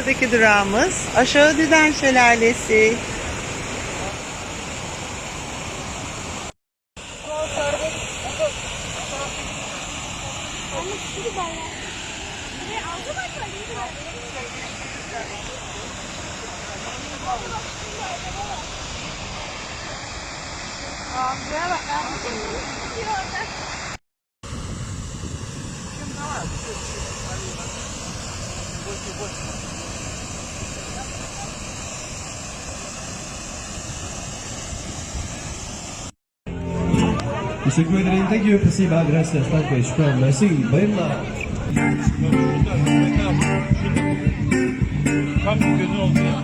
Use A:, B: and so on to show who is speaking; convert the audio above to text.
A: Sıradaki durağımız Aşağı Düden Şelalesi.
B: Anne şunu
C: Teşekkür ederim. Thank you. Pasiba. Gracias. Thank you. Şükran. Merci. Bayımla.
D: Tam gözün oldu ya.